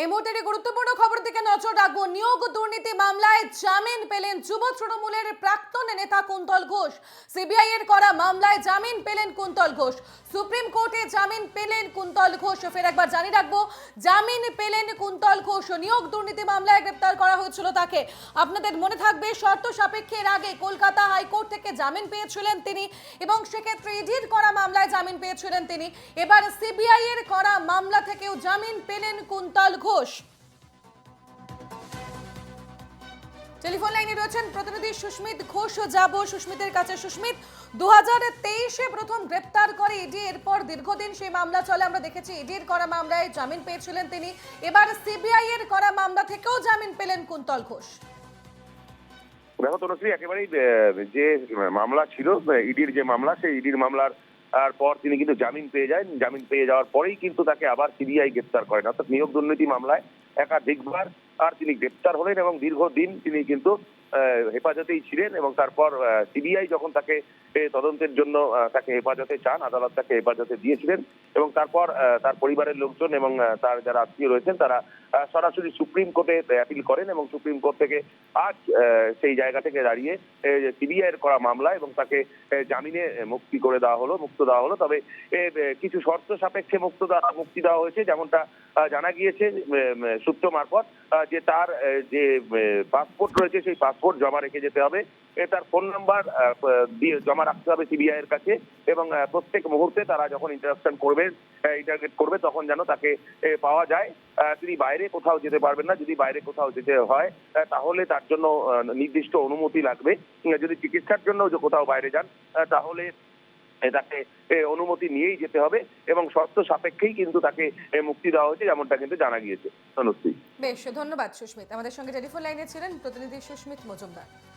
এই মুহূর্তে গুরুত্বপূর্ণ খবর দিকে নজর রাখব। নিয়োগ দুর্নীতি মামলায় জামিন পেলেন যুব তৃণমূলের প্রাক্তন নেতা কুন্তল ঘোষ। সিবিআই এর করা মামলায় জামিন পেলেন কুন্তল ঘোষ। সুপ্রিম কোর্টে জামিন পেলেন কুন্তল ঘোষ। ফের একবার রাখব, জামিন পেলেন কুন্তল ঘোষ। নিয়োগ দুর্নীতি মামলায় গ্রেপ্তার করা হয়েছিল তাকে। আপনাদের মনে থাকবে, শর্ত সাপেক্ষে এর আগে কলকাতা হাইকোর্ট থেকে জামিন পেয়েছিলেন তিনি এবং সেক্ষেত্রে ইডির করা মামলায় জামিন পেয়েছিলেন তিনি। এবার সিবিআই এর করা মামলা থেকেও জামিন পেলেন কুন্তল ঘোষ টেলিফোন লাইনে রয়েছেন প্রতিনিধি সুস্মিত ঘোষ যাব। সুস্মিতের কাছে সুস্মিত দু হাজার তেইশে প্রথম গ্রেপ্তার করে ইডি এরপর দীর্ঘদিন সেই মামলা চলে। আমরা দেখেছি ইডির করা মামলায় জামিন পেয়েছিলেন তিনি। এবার সিবিআই এর করা মামলা থেকেও জামিন পেলেন কুন্তল ঘোষ। দেখো তনুশ্রী একেবারেই যে মামলা ছিল ইডির যে মামলা, সেই ইডির মামলার আর পর তিনি কিন্তু জামিন পেয়ে যায় জামিন পেয়ে যাওয়ার পরেই কিন্তু তাকে আবার সিবিআই গ্রেপ্তার করেন। অর্থাৎ নিয়োগ দুর্নীতি মামলায় একাধিকবার আর তিনি গ্রেপ্তার হলেন এবং দীর্ঘদিন তিনি কিন্তু হেফাজতেই ছিলেন এবং তারপর সিবিআই যখন তাকে তদন্তের জন্য তাকে হেফাজতে চান, আদালত তাকে হেফাজতে দিয়েছিলেন এবং তারপর তার পরিবারের লোকজন এবং তার যারা আত্মীয় রয়েছেন তারা সরাসরি সুপ্রিম কোর্টে অ্যাপিল করেন এবং সুপ্রিম কোর্ট থেকে আজ সেই জায়গা থেকে দাঁড়িয়ে সিবিআই এর করা মামলা এবং তাকে জামিনে মুক্তি করে দেওয়া হলো, মুক্ত দেওয়া হলো। তবে কিছু শর্ত সাপেক্ষে মুক্ত মুক্তি দেওয়া হয়েছে, যেমনটা জানা গিয়েছে সূত্র মারফত যে তার যে পাসপোর্ট রয়েছে, সেই পাসপোর্ট জমা রেখে যেতে হবে। তার ফোন নাম্বার দিয়ে জমা রাখতে হবে সিবিআই এর কাছে এবং প্রত্যেক মুহূর্তে তারা যখন ইন্টারাকশন করবে ইন্টারগেট করবে, তখন যেন তাকে পাওয়া যায়। তিনি বাইরে কোথাও যেতে পারবেন না। যদি বাইরে কোথাও যেতে হয় তাহলে তার জন্য নির্দিষ্ট অনুমতি লাগবে। যদি চিকিৎসার জন্য কোথাও বাইরে যান তাহলে তাকে অনুমতি নিয়েই যেতে হবে এবং শর্ত সাপেক্ষেই কিন্তু তাকে মুক্তি দেওয়া হয়েছে, যেমনটা কিন্তু জানা গিয়েছে। বেশ, ধন্যবাদ সুস্মিত। আমাদের সঙ্গে টেলিফোন লাইনে ছিলেন প্রতিনিধি সুস্মিত মজুমদার।